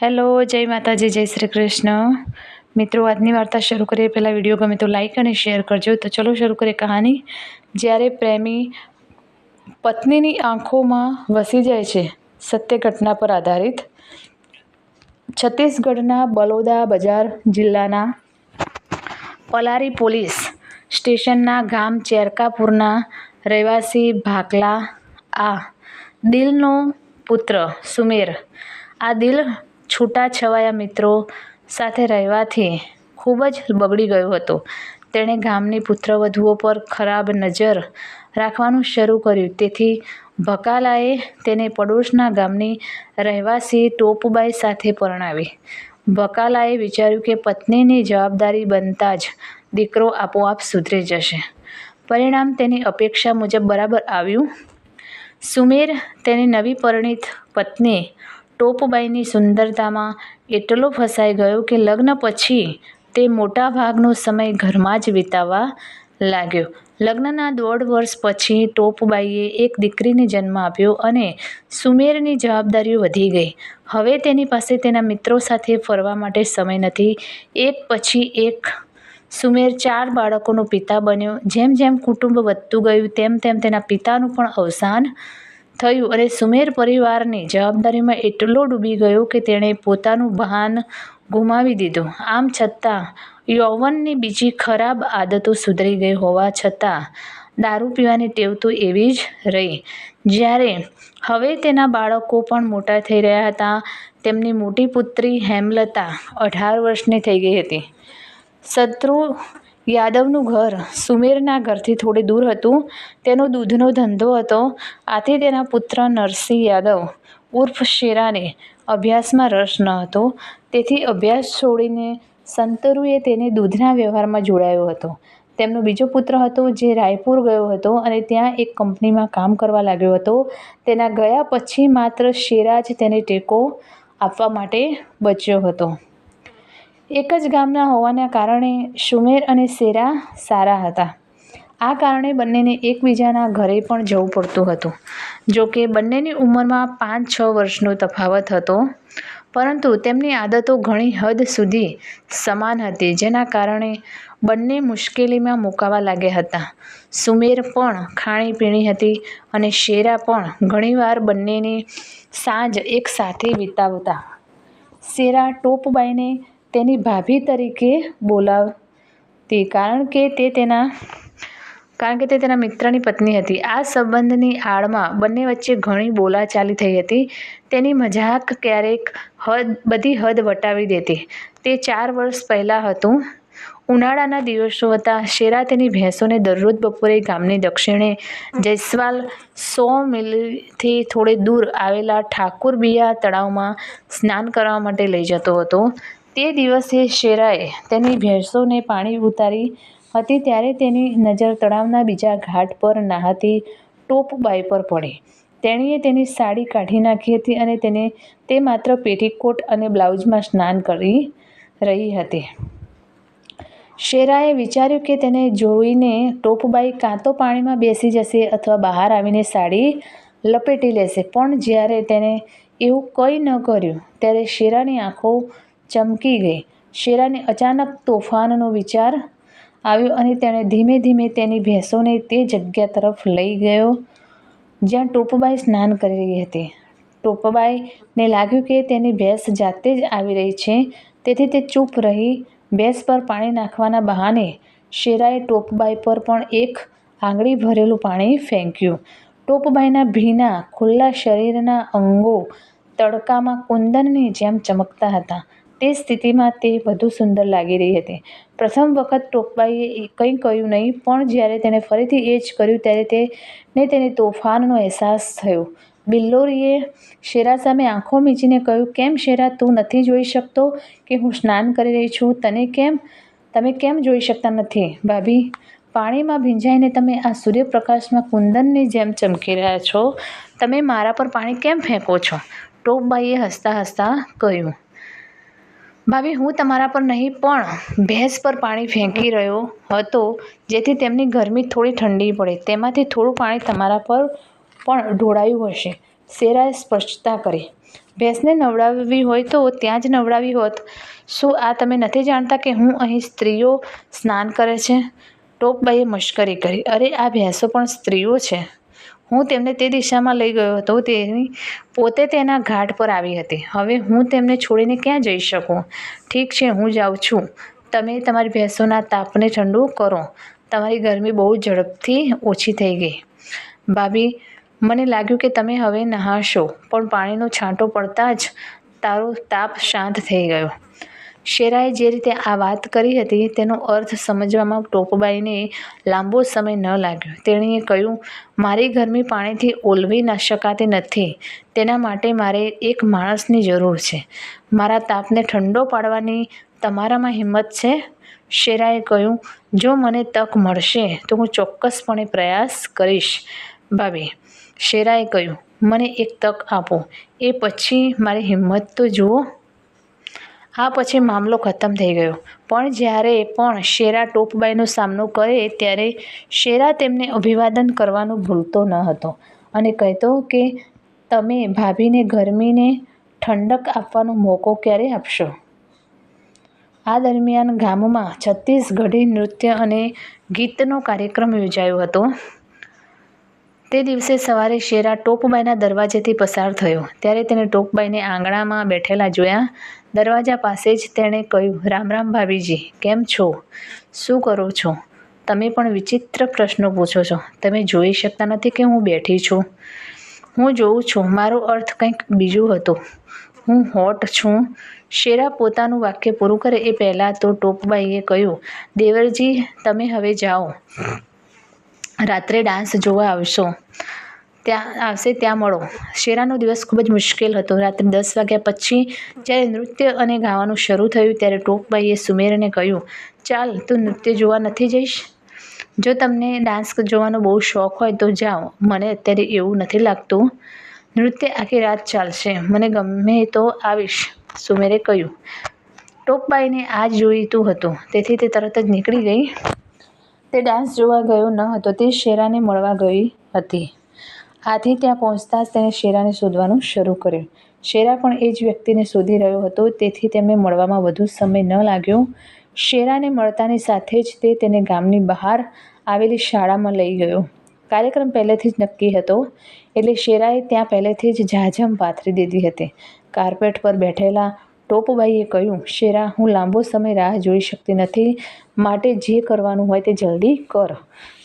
Hello, જય માતાજી, જય શ્રી કૃષ્ણ. મિત્રો, આજની વાર્તા શરૂ કરીએ. પહેલાં વીડિયો ગમે તો લાઈક અને શેર કરજો. તો ચલો શરૂ કરીએ કહાની. જ્યારે પ્રેમી પત્નીની આંખોમાં વસી જાય છે, સત્ય ઘટના પર આધારિત. છત્તીસગઢના બલોદા બજાર જિલ્લાના પલારી પોલીસ સ્ટેશનના ગામ ચેરકાપુરના રહેવાસી ભાકલા આ દિલનો પુત્ર સુમેર. આ દિલ છૂટાછવાયા મિત્રો સાથે રહેવાથી ખૂબ જ બગડી ગયો હતો. તેણે ગામની પુત્રવધુઓ પર ખરાબ નજર રાખવાનું શરૂ કર્યું. તેથી ભકાલાએ તેને પડોશના ગામની રહેવાસી ટોપબાઈ સાથે પરણાવી. ભકાલાએ વિચાર્યું કે પત્નીની જવાબદારી બનતા જ દીકરો આપોઆપ સુધરી જશે. પરિણામ તેની અપેક્ષા મુજબ બરાબર આવ્યું. સુમેર તેની નવી પરિણીત પત્ની ટોપબાઈની સુંદરતામાં એટલો ફસાઈ ગયો કે લગ્ન પછી તે મોટાભાગનો સમય ઘરમાં જ વિતાવવા લાગ્યો. લગ્નના દોઢ વર્ષ પછી ટોપબાઈએ એક દીકરીને જન્મ આપ્યો અને સુમેરની જવાબદારીઓ વધી ગઈ. હવે તેની પાસે તેના મિત્રો સાથે ફરવા માટે સમય નથી. એક પછી એક સુમેર ચાર બાળકોનો પિતા બન્યો. જેમ જેમ કુટુંબ વધતું ગયું, તેમ તેમ તેના પિતાનું પણ અવસાન થયું અને સુમેર પરિવારની જવાબદારીમાં એટલો ડૂબી ગયો કે તેણે પોતાનું ભાન ગુમાવી દીધું. આમ છતાં, યૌવનની બીજી ખરાબ આદતો સુધરી ગઈ હોવા છતાં, દારૂ પીવાની ટેવ તો એવી જ રહી. જ્યારે હવે તેના બાળકો પણ મોટા થઈ રહ્યા હતા, તેમની મોટી પુત્રી હેમલતા અઢાર વર્ષની થઈ ગઈ હતી. શત્રુ યાદવનું ઘર સુમેરના ઘરથી થોડે દૂર હતું. તેનો દૂધનો ધંધો હતો. આથી તેના પુત્ર નરસિંહ યાદવ ઉર્ફ શેરાને અભ્યાસમાં રસ ન હતો. તેથી અભ્યાસ છોડીને સંતરુએ તેને દૂધના વ્યવહારમાં જોડાયો હતો. તેમનો બીજો પુત્ર હતો જે રાયપુર ગયો હતો અને ત્યાં એક કંપનીમાં કામ કરવા લાગ્યો હતો. તેના ગયા પછી માત્ર શેરા જ તેને ટેકો આપવા માટે બચ્યો હતો. એક જ ગામના હોવાના કારણે સુમેર અને શેરા સારા હતા. આ કારણે બંનેને એકબીજાના ઘરે પણ જવું પડતું હતું. જો કે બંનેની ઉંમરમાં પાંચ છ વર્ષનો તફાવત હતો, પરંતુ તેમની આદતો ઘણી હદ સુધી સમાન હતી, જેના કારણે બંને મુશ્કેલીમાં મુકાવા લાગ્યા હતા. સુમેર પણ ખાણીપીણી હતી અને શેરા પણ ઘણીવાર બંનેની સાંજ એકસાથે વિતાવતા. શેરા ટોપબાઈને તેની ભાભી તરીકે બોલાવતી. કારણ કે તે તેના, કારણ કે તે તેના મિત્રની પત્ની હતી. આ સંબંધની આડમાં બંને વચ્ચે ઘણી બોલાચાલી થઈ હતી. તેની મજાક ક્યારેક હદ, બધી હદ વટાવી દેતી. તે ચાર વર્ષ પહેલાં હતું. ઉનાળાના દિવસો હતા. શેરા તેની ભેંસોને દરરોજ બપોરે ગામની દક્ષિણે જયસ્વાલ સો મિલથી થોડે દૂર આવેલા ઠાકુરબિયા તળાવમાં સ્નાન કરવા માટે લઈ જતો હતો. તે દિવસે શેરાએ તેની ભેંસોને પાણી ઉતારી હતી ત્યારે તેની નજર તળાવના બીજા ઘાટ પર નહાતી ટોપબાઈ પર પડી. તેણીએ તેની સાડી કાઢી નાખી હતી અને તેને તે માત્ર પેટીકોટ અને બ્લાઉઝમાં સ્નાન કરી રહી હતી. શેરાએ વિચાર્યું કે તેને જોઈને ટોપબાઈ કાં તો પાણીમાં બેસી જશે અથવા બહાર આવીને સાડી લપેટી લેશે. પણ જ્યારે તેણે એવું કંઈ ન કર્યું, ત્યારે શેરાની આંખો ચમકી ગઈ. શેરાને અચાનક તોફાનનો વિચાર આવ્યો અને તેણે ધીમે ધીમે તેની ભેંસોને તે જગ્યા તરફ લઈ ગયો, જ્યાં ટોપબાઈ સ્નાન કરી રહી હતી. ટોપબાઈને લાગ્યું કે તેની ભેંસ જાતે જ આવી રહી છે, તેથી તે ચૂપ રહી, ભેંસ પર પાણી નાખવાના બહાને શેરાએ ટોપબાઈ પર પણ એક આંગળી ભરેલું પાણી ફેંક્યું. ટોપબાઈના ભીના, ખુલ્લા શરીરના અંગો તડકામાં કુંદનની જેમ ચમકતા હતા. તે સ્થિતિમાં તે વધુ સુંદર લાગી રહી હતી. પ્રથમ વખત ટોપબાઈએ કંઈ કહ્યું નહીં, પણ જ્યારે તેણે ફરીથી એ જ કર્યું ત્યારે તેને તેને તોફાનનો અહેસાસ થયો. બિલ્લોરીએ શેરા સામે આંખો મીચીને કહ્યું, કેમ શેરા, તું નથી જોઈ શકતો કે હું સ્નાન કરી રહી છું? તને કેમ, તમે કેમ જોઈ શકતા નથી? ભાભી, પાણીમાં ભીંજાઈને તમે આ સૂર્યપ્રકાશમાં કુંદનની જેમ ચમકી રહ્યા છો. તમે મારા પર પાણી કેમ ફેંકો છો? ટોપબાઈએ હસતા હસતા કહ્યું ભાભી, હું તમારા પર નહીં, પણ ભેંસ પર પાણી ફેંકી રહ્યો હતો, જેથી તેમની ગરમી થોડી ઠંડી પડે. તેમાંથી થોડું પાણી તમારા પર પણ ઢોળાયું હશે. શેરાએ સ્પષ્ટતા કરી. ભેંસને નવડાવવી હોય તો ત્યાં જ નવડાવી હોત. શું આ તમે નથી જાણતા કે હું અહીં સ્ત્રીઓ સ્નાન કરે છે? ટોપબાઈએ મશ્કરી કરી. અરે, આ ભેંસો પણ સ્ત્રીઓ છે. હું તેમને તે દિશામાં લઈ ગયો હતો. તેની પોતે તેના ઘાટ પર આવી હતી. હવે હું તેમને છોડીને ક્યાં જઈ શકું? ઠીક છે, હું જાઉં છું. તમે તમારી ભેંસોના તાપને ઠંડુ કરો. તમારી ગરમી બહુ ઝડપથી ઓછી થઈ ગઈ. ભાભી, મને લાગ્યું કે તમે હવે નહાશો, પણ પાણીનો છાંટો પડતા જ તારો તાપ શાંત થઈ ગયો. શેરાએ જે રીતે આ વાત કરી હતી, તેનો અર્થ સમજવામાં ટોપબાઈને લાંબો સમય ન લાગ્યો. તેણીએ કહ્યું, મારી ગરમી પાણીથી ઓલવી ન શકાતી નથી. તેના માટે મારે એક માણસની જરૂર છે. મારા તાપને ઠંડો પાડવાની તમારામાં હિંમત છે? શેરાએ કહ્યું, જો મને તક મળશે, તો હું ચોક્કસપણે પ્રયાસ કરીશ. ભાભી, શેરાએ કહ્યું, મને એક તક આપો. એ પછી મારી હિંમત તો જુઓ. આ પછી મામલો ખતમ થઈ ગયો. પણ જ્યારે પણ શેરા ટોપબાઈનો સામનો કરે ત્યારે શેરા તેમને અભિવાદન કરવાનું ભૂલતો ન હતો અને કહેતો કે, તમે ભાભીને ગરમીને ઠંડક આપવાનો મોકો ક્યારે આપશો? આ દરમિયાન ગામમાં છત્તીસગઢી નૃત્ય અને ગીતનો કાર્યક્રમ યોજાયો હતો. તે દિવસે સવારે શેરા ટોપબાઈના દરવાજેથી પસાર થયો. ત્યારે તેને ટોપબાઈને આંગણામાં બેઠેલા જોયા. દરવાજા પાસે જ તેણે કહ્યું, રામ રામ ભાભીજી, કેમ છો? શું કરો છો? તમે પણ વિચિત્ર પ્રશ્નો પૂછો છો. તમે જોઈ શકતા નથી કે હું બેઠી છું. હું જોઉં છું. મારો અર્થ કંઈક બીજું હતો. હું હોટ છું. શેરા પોતાનું વાક્ય પૂરું કરે એ પહેલાં તો ટોપબાઈએ કહ્યું, દેવરજી, તમે હવે જાઓ. રાત્રે ડાન્સ જોવા આવશો, ત્યાં આવશે, ત્યાં મળો. શેરાનો દિવસ ખૂબ જ મુશ્કેલ હતો. રાત્રે દસ વાગ્યા પછી જ્યારે નૃત્ય અને ગાવાનું શરૂ થયું ત્યારે ટોપભાઈએ સુમેરને કહ્યું, ચાલ, તું નૃત્ય જોવા નથી જઈશ? જો તમને ડાન્સ જોવાનો બહુ શોખ હોય તો જાઓ. મને અત્યારે એવું નથી લાગતું. નૃત્ય આખી રાત ચાલશે. મને ગમે તો આવીશ, સુમેરે કહ્યું. ટોપબાઈને આ જોઈતું હતું. તેથી તે તરત જ નીકળી ગઈ. તે ડાન્સ જોવા ગયો ન હતો, તે શેરાને મળવા ગઈ હતી. આથી ત્યાં પહોંચતા જ તેણે શેરાને શોધવાનું શરૂ કર્યું. શેરા પણ એ જ વ્યક્તિને શોધી રહ્યો હતો, તેથી તેમને મળવામાં વધુ સમય ન લાગ્યો. શેરાને મળતાની સાથે જ તે તેને ગામની બહાર આવેલી શાળામાં લઈ ગયો. કાર્યક્રમ પહેલેથી જ નક્કી હતો, એટલે શેરાએ ત્યાં પહેલેથી જ ઝાઝમ પાથરી દીધી હતી. કાર્પેટ પર બેઠેલા ટોપબાઈએ કહ્યું, શેરા, હું લાંબો સમય રાહ જોઈ શકતી નથી. માટે જે કરવાનું હોય તે જલ્દી કર.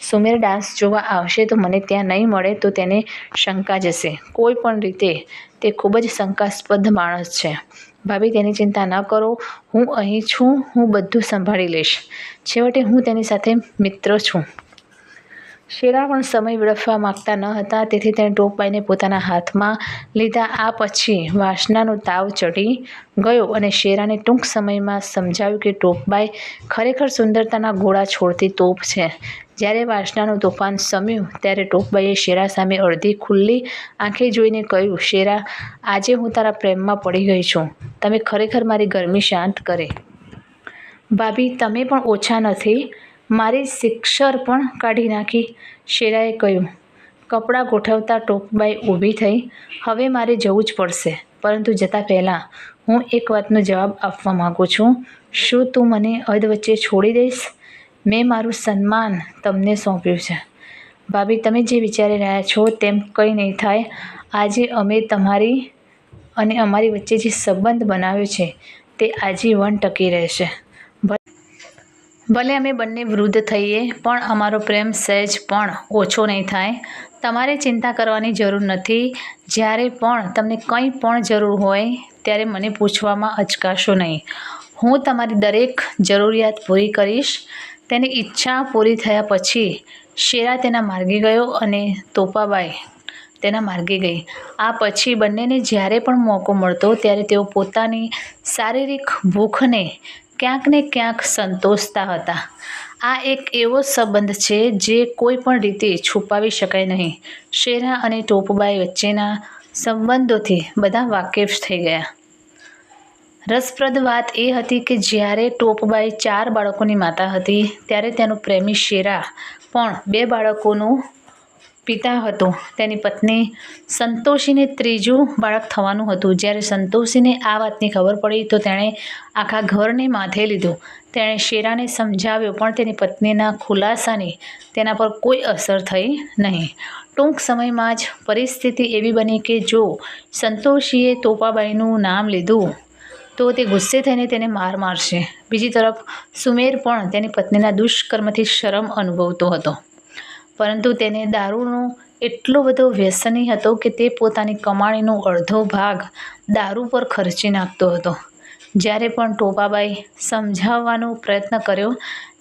સુમેર ડાન્સ જોવા આવશે તો મને ત્યાં નહીં મળે તો તેને શંકા જશે. કોઈ પણ રીતે તે ખૂબ જ શંકાસ્પદ માણસ છે. ભાભી, તેની ચિંતા ન કરો. હું અહીં છું. હું બધું સંભાળી લઈશ. છેવટે હું તેની સાથે મિત્ર છું. શેરા પણ સમય વેડફવા માગતા ન હતા, તેથી તેણે ટોપબાઈને પોતાના હાથમાં લીધા. આ પછી વાસનાનો તાવ ચડી ગયો અને શેરાને ટૂંક સમયમાં સમજાવ્યું કે ટોપબાઈ ખરેખર સુંદરતાના ગોળા છોડતી તોપ છે. જ્યારે વાસનાનું તોફાન સમ્યું, ત્યારે ટોપબાઈએ શેરા સામે અડધી ખુલ્લી આંખે જોઈને કહ્યું, શેરા, આજે હું તારા પ્રેમમાં પડી ગઈ છું. તમે ખરેખર મારી ગરમી શાંત કરે. ભાભી, તમે પણ ઓછા નથી. મારી સિક્સર પણ કાઢી નાખી. શેરાએ કહ્યું, કપડાં ગોઠવતા ટોપબાઈ ઊભી થઈ. હવે મારે જવું જ પડશે. પરંતુ જતાં પહેલાં હું એક વાતનો જવાબ આપવા માગું છું. શું તું મને અધવચ્ચે છોડી દઈશ? મેં મારું સન્માન તમને સોંપ્યું છે. ભાભી, તમે જે વિચારી રહ્યા છો તેમ કંઈ નહીં થાય. આજે અમે તમારી અને અમારી વચ્ચે જે સંબંધ બનાવ્યો છે તે આજીવન ટકી રહેશે. ભલે અમે બંને વૃદ્ધ થઈએ, પણ અમારો પ્રેમ સહેજ પણ ઓછો નહીં થાય. તમારે ચિંતા કરવાની જરૂર નથી. જ્યારે પણ તમને કંઈ પણ જરૂર હોય, ત્યારે મને પૂછવામાં અચકાશો નહીં. હું તમારી દરેક જરૂરિયાત પૂરી કરીશ. તેની ઈચ્છા પૂરી થયા પછી, શેરા તેના માર્ગે ગયો અને તોપાબાઈ તેના માર્ગે ગઈ. આ પછી બંનેને જ્યારે પણ મોકો મળતો, ત્યારે તેઓ પોતાની શારીરિક ભૂખને ક્યાંક ને ક્યાંક સંતોષતા હતા. આ એક એવો સંબંધ છે જે કોઈ પણ રીતે છુપાવી શકાય નહીં. શેરા અને ટોપબાઈ વચ્ચેના સંબંધોથી બધા વાકેફ થઈ ગયા. રસપ્રદ વાત એ હતી કે જ્યારે ટોપબાઈ ચાર બાળકોની માતા હતી, ત્યારે તેનું પ્રેમી શેરા પણ બે બાળકોનું પિતા હતો. તેની પત્ની સંતોષીને ત્રીજું બાળક થવાનું હતું. જ્યારે સંતોષીને આ વાતની ખબર પડી તો તેણે આખા ઘરને માથે લીધું. તેણે શેરાને સમજાવ્યો, પણ તેની પત્નીના ખુલાસાની તેના પર કોઈ અસર થઈ નહીં. ટૂંક સમયમાં જ પરિસ્થિતિ એવી બની કે જો સંતોષીએ તોપાબાઈનું નામ લીધું, તો તે ગુસ્સે થઈને તેને માર મારશે. બીજી તરફ, સુમેર પણ તેની પત્નીના દુષ્કર્મથી શરમ અનુભવતો હતો. પરંતુ તેને દારૂનો એટલો બધો વ્યસની હતો કે તે પોતાની કમાણીનો અડધો ભાગ દારૂ પર ખર્ચી નાખતો હતો. જ્યારે પણ ટોપાબાઈ સમજાવવાનો પ્રયત્ન કર્યો,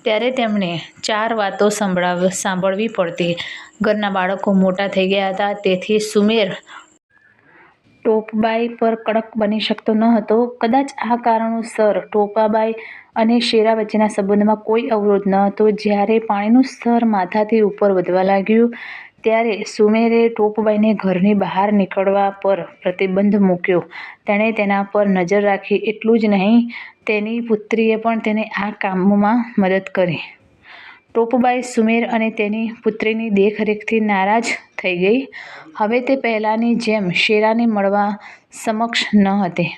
ત્યારે તેમણે ચાર વાતો સંભળાવ, સાંભળવી પડતી. ઘરના બાળકો મોટા થઈ ગયા હતા, તેથી સુમેર ટોપબાઈ પર કડક બની શકતો ન હતો. કદાચ આ કારણોસર ટોપાબાઈ અને શેરા વચ્ચેના સંબંધમાં કોઈ અવરોધ ન હતો. જ્યારે પાણીનું સ્તર માથાથી ઉપર વધવા લાગ્યું, ત્યારે સુમેરે ટોપબાઈને ઘરની બહાર નીકળવા પર પ્રતિબંધ મૂક્યો. તેણે તેના પર નજર રાખી એટલું જ નહીં, તેની પુત્રીએ પણ તેને આ કામમાં મદદ કરી. ટોપબાઈ સુમેર અને તેની પુત્રીની દેખરેખથી નારાજ થઈ ગઈ. હવે તે પહેલાંની જેમ શેરાને મળવા સમક્ષ ન હતી.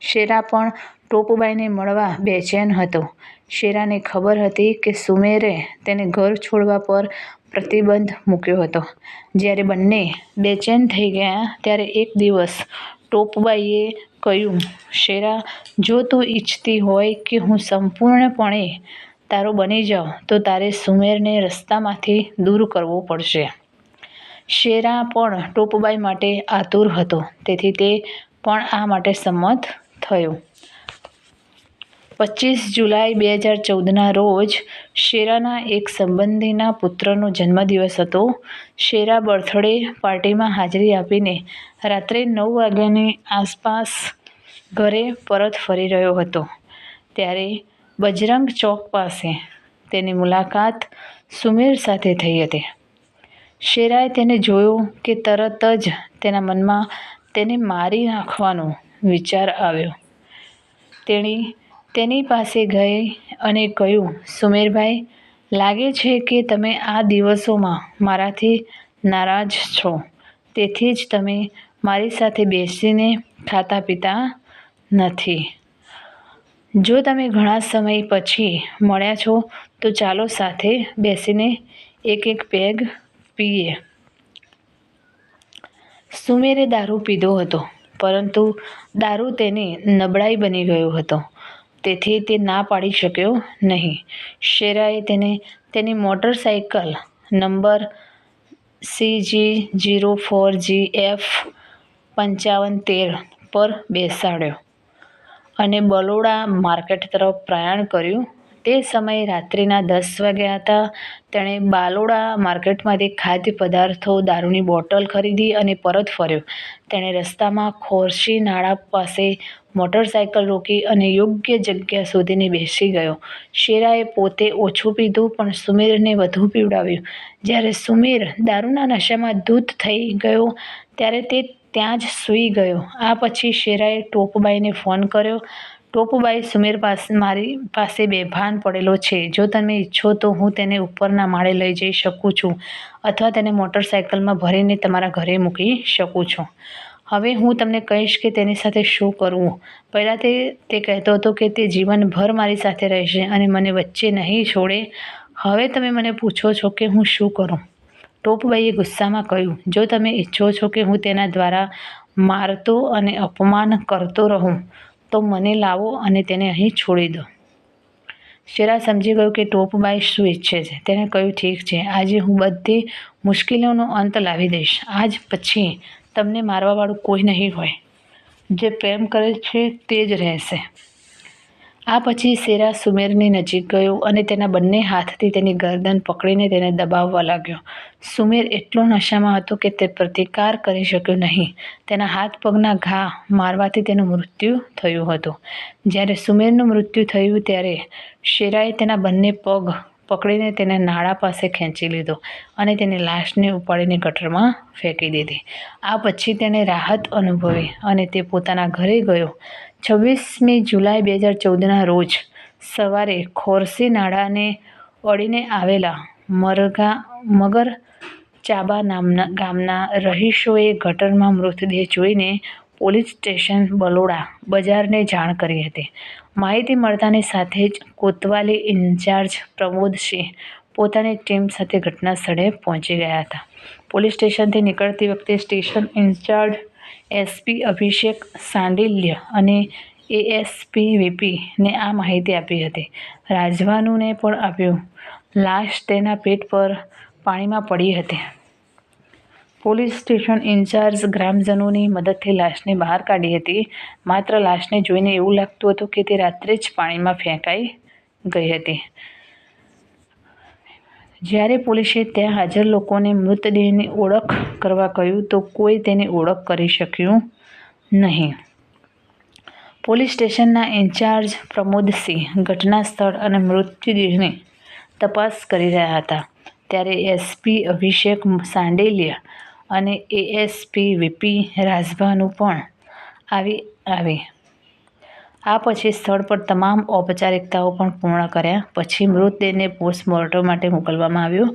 શેરા પણ ટોપબાઈને મળવા બેચેન હતો. શેરાને ખબર હતી કે સુમેરે તેને ઘર છોડવા પર પ્રતિબંધ મૂક્યો હતો. જ્યારે બંને બેચેન થઈ ગયા ત્યારે એક દિવસ ટોપબાઈએ કહ્યું, શેરા, જો તું ઈચ્છતી હોય કે હું સંપૂર્ણપણે તારો બની જાઉં, તો તારે સુમેરને રસ્તામાંથી દૂર કરવો પડશે. શેરા પણ ટોપબાઈ માટે આતુર હતો. તેથી તે પણ આ માટે સંમત થયો. પચીસ જુલાઈ બે હજાર ચૌદના રોજ શેરાના એક સંબંધીના પુત્રનો જન્મદિવસ હતો. શેરા બર્થડે પાર્ટીમાં હાજરી આપીને રાત્રે નવ વાગ્યાની આસપાસ ઘરે પરત ફરી રહ્યો હતો. ત્યારે બજરંગ ચોક પાસે તેની મુલાકાત સુમેર સાથે થઈ હતી. શેરાએ તેને જોયો કે તરત જ તેના મનમાં તેને મારી નાખવાનો વિચાર આવ્યો. તેણી તેની પાસે ગઈ અને કહ્યું, સુમેરભાઈ, લાગે છે કે તમે આ દિવસોમાં મારાથી નારાજ છો. તેથી જ તમે મારી સાથે બેસીને ખાતા પીતા નથી. જો તમે ઘણા સમય પછી મળ્યા છો, તો ચાલો સાથે બેસીને એક એક પેગ પીએ. સુમેરે દારૂ પીધો હતો, પરંતુ દારૂ તેની નબળાઈ બની ગયો હતો. તેથી તે ના પાડી શક્યો નહીં. શેરાએ તેને, તેની motorcycle number CG zero four G F પંચાવન તેર પર બેસાડ્યો અને બલોડા માર્કેટ તરફ પ્રયાણ કર્યું. તે સમયે રાત્રિના દસ વાગ્યા હતા. તેણે બાલોડા માર્કેટમાંથી ખાદ્ય પદાર્થો, દારૂની બોટલ ખરીદી અને પરત ફર્યો. તેણે રસ્તામાં ખોરશી નાળા પાસે મોટરસાયકલ રોકી અને યોગ્ય જગ્યા શોધીને બેસી ગયો. શેરાએ પોતે ઓછું પીધું, પણ સુમેરને વધુ પીવડાવ્યું. જ્યારે સુમેર દારૂના નશામાં ધૂત થઈ ગયો, ત્યારે તે ત્યાં જ સૂઈ ગયો. આ પછી શેરાએ ટોપબાઈને ફોન કર્યો, ટોપબાઈ, સુમેર પાસે, મારી પાસે બેભાન પડેલો છે. જો તમે ઈચ્છો તો હું તેને ઉપરના માળે લઈ જઈ શકું છું, અથવા તેને મોટરસાયકલમાં ભરીને તમારા ઘરે મૂકી શકું છું. હવે હું તમને કહીશ કે તેની સાથે શું કરવું. પહેલાં તે તે કહેતો હતો કે તે જીવનભર મારી સાથે રહેશે અને મને વચ્ચે નહીં છોડે. હવે તમે મને પૂછો છો કે હું શું કરું? ટોપબાઈએ ગુસ્સામાં કહ્યું, જો તમે ઈચ્છો છો કે હું તેના દ્વારા મારતો અને અપમાન કરતો રહું, તો મને લાવો અને તેને અહીં છોડી દો. શેરા સમજી ગયો કે ટોપબાઈ શું ઈચ્છે છે. તેણે કહ્યું, ઠીક છે, આજે હું બધી મુશ્કેલીઓનો અંત લાવી દઈશ. આજ પછી તમને મારવાવાળું કોઈ નહીં હોય. જે પ્રેમ કરે છે તે જ રહેશે. આ પછી શેરા સુમેરની નજીક ગયો અને તેના બંને હાથથી તેની ગરદન પકડીને તેને દબાવવા લાગ્યો. સુમેર એટલો નશામાં હતો કે તે પ્રતિકાર કરી શક્યો નહીં. તેના હાથ પગના ઘા મારવાથી તેનું મૃત્યુ થયું હતું. જ્યારે સુમેરનું મૃત્યુ થયું ત્યારે શેરાએ તેના બંને પગ પકડીને તેને નાળા પાસે ખેંચી લીધો અને તેની લાશને ઉપાડીને ગટરમાં ફેંકી દીધી. આ પછી તેને રાહત અનુભવી અને તે પોતાના ઘરે ગયો. છવ્વીસમી જુલાઈ બે હજાર ચૌદના રોજ સવારે ખોરસી નાળાને અડીને આવેલા મરઘા મગર ચાબા નામના ગામના રહીશોએ ગટરમાં મૃતદેહ જોઈને પોલીસ સ્ટેશન બલોડા બજારને જાણ કરી હતી. માહિતી મળતાની સાથે જ કોતવાલી ઇન્ચાર્જ પ્રમોદસિંહ પોતાની ટીમ સાથે ઘટના સ્થળે પહોંચી ગયા હતા. પોલીસ સ્ટેશનથી નીકળતી વખતે station in-charge SP Abhishek Sandilya અને એએસપી વીપીને આ માહિતી આપી હતી. રાજવાનુંને પણ આપ્યું. લાશ તેના પેટ પર પાણીમાં પડી હતી. પોલીસ સ્ટેશન ઇન્ચાર્જ ગ્રામજનોની મદદથી લાશને બહાર કાઢી હતી. માત્ર લાશને જોઈને એવું લાગતું હતું કે તે રાત્રે જ પાણીમાં ફેંકાઈ ગઈ હતી. જ્યારે પોલીસે ત્યાં હાજર લોકોને મૃતદેહની ઓળખ કરવા કહ્યું, તો કોઈ તેની ઓળખ કરી શક્યું નહીં. પોલીસ સ્ટેશનના ઇન્ચાર્જ પ્રમોદસિંહ ઘટના સ્થળ અને મૃતદેહની તપાસ કરી રહ્યા હતા. ત્યારે એસપી અભિષેક સાંડેલિયા અને એએસપી વીપી રાજભાનુ પણ આવી આવી. આ પછી સ્થળ પર તમામ ઔપચારિકતાઓ પણ પૂર્ણ કર્યા. પછી મૃતદેહને પોસ્ટમોર્ટમ માટે મોકલવામાં આવ્યો.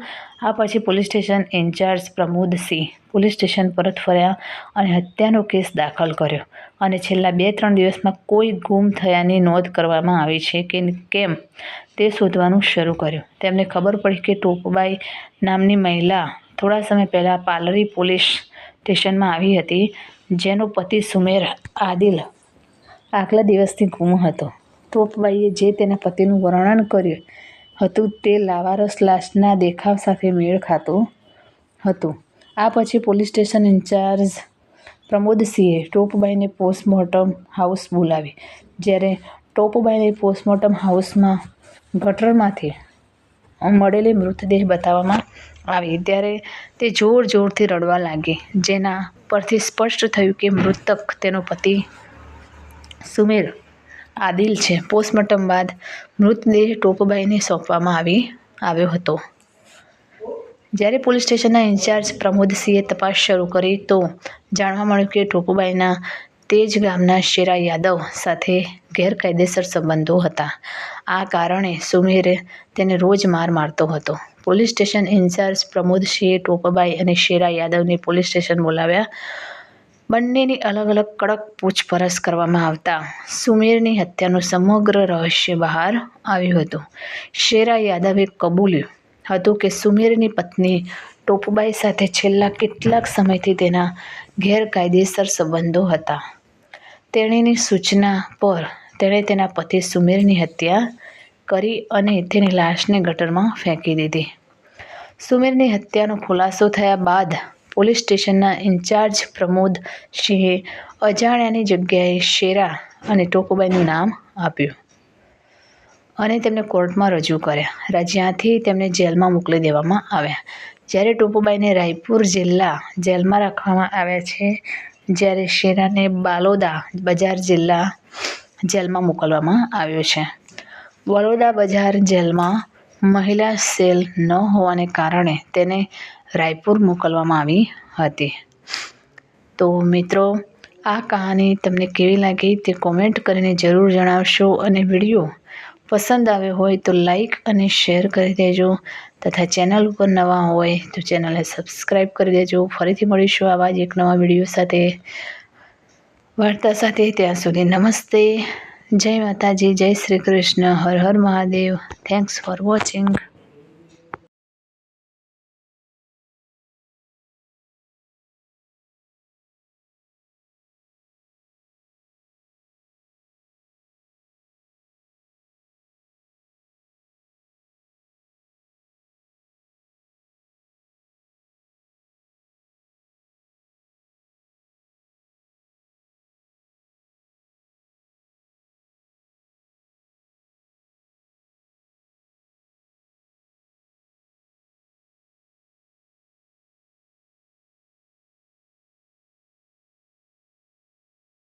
આ પછી police station in-charge Pramodsingh police station પરત ફર્યા અને હત્યાનો કેસ દાખલ કર્યો. અને છેલ્લા બે ત્રણ દિવસમાં કોઈ ગુમ થયાની નોંધ કરવામાં આવી છે કે કેમ તે શોધવાનું શરૂ કર્યું. તેમને ખબર પડી કે ટોપબાઈ નામની મહિલા થોડા સમય પહેલાં પાલરી પોલીસ સ્ટેશનમાં આવી હતી, જેનો પતિ સુમેર આદિલ આગલા દિવસથી ગુમ હતો. તોપબાઈએ જે તેના પતિનું વર્ણન કર્યું હતું તે લાવારસ લાશના દેખાવ સાથે મેળ ખાતું હતું. આ પછી પોલીસ સ્ટેશન ઇન્ચાર્જ પ્રમોદસિંહે ટોપબાઈને પોસ્ટમોર્ટમ હાઉસ બોલાવી. જ્યારે ટોપબાઈને પોસ્ટમોર્ટમ હાઉસમાં ગટરમાંથી મળેલી મૃતદેહ બતાવવામાં આવી. ત્યારે તે જોર જોરથી રડવા લાગી. જેના પરથી સ્પષ્ટ થયું કે મૃતક તેનો પતિ સુમેર આદિલ છે. પોસ્ટમોર્ટમ બાદ મૃતદેહ ટોપબાઈને સોંપવામાં આવી, આવ્યો હતો. જ્યારે પોલીસ સ્ટેશનના ઇન્ચાર્જ પ્રમોદસિંહે તપાસ શરૂ કરી તો જાણવા મળ્યું કે ટોપુબાઈના તે જ ગામના શેરા યાદવ સાથે ગેરકાયદેસર સંબંધો હતા. આ કારણે સુમેરે તેને રોજ માર મારતો હતો. પોલીસ સ્ટેશન ઇન્ચાર્જ પ્રમોદસિંહે ટોપબાઈ અને શેરા યાદવને પોલીસ સ્ટેશન બોલાવ્યા. બંનેની અલગ અલગ કડક પૂછપરછ કરવામાં આવતા સુમેરની હત્યાનું સમગ્ર રહસ્ય બહાર આવ્યું હતું. શેરા યાદવે કબૂલ્યું હતું કે સુમેરની પત્ની ટોપબાઈ સાથે છેલ્લા કેટલાક સમયથી તેના ગેરકાયદેસર સંબંધો હતા. તેણીની સૂચના પર તેણે તેના પતિ સુમેરની હત્યા કરી અને તેની લાશને ગટરમાં ફેંકી દીધી. સુમેરની હત્યાનો ખુલાસો થયા બાદ પોલીસ સ્ટેશનના ઇન્ચાર્જ પ્રમોદ સિંહે અજાણ્યાની જગ્યાએ શેરા અને ટોકુબાઈનું નામ આપ્યું અને તેમને કોર્ટમાં રજૂ કર્યા. જ્યાંથી તેમને જેલમાં મોકલી દેવામાં આવ્યા. જ્યારે ટોપુબાઈને રાયપુર જિલ્લા જેલમાં રાખવામાં આવ્યા છે, જ્યારે શેરાને બાલોદા બજાર જિલ્લા જેલમાં મોકલવામાં આવ્યો છે. બરોડા બજાર જેલમાં મહિલા સેલ ન હોવાને કારણે તેને રાયપુર મોકલવામાં આવી હતી. તો મિત્રો, આ કહાની તમને કેવી લાગી તે કોમેન્ટ કરીને જરૂર જણાવશો અને વીડિયો પસંદ આવ્યો હોય તો લાઈક અને શેર કરી દેજો. તથા ચેનલ ઉપર નવા હોય તો ચેનલને સબસ્ક્રાઈબ કરી દેજો. ફરીથી મળીશું આવા જ એક નવા વીડિયો સાથે. વાર્તા સાથે ત્યાં સુધી નમસ્તે. જય માતાજી, જય શ્રી કૃષ્ણ. હર હર મહાદેવ. Thanks for watching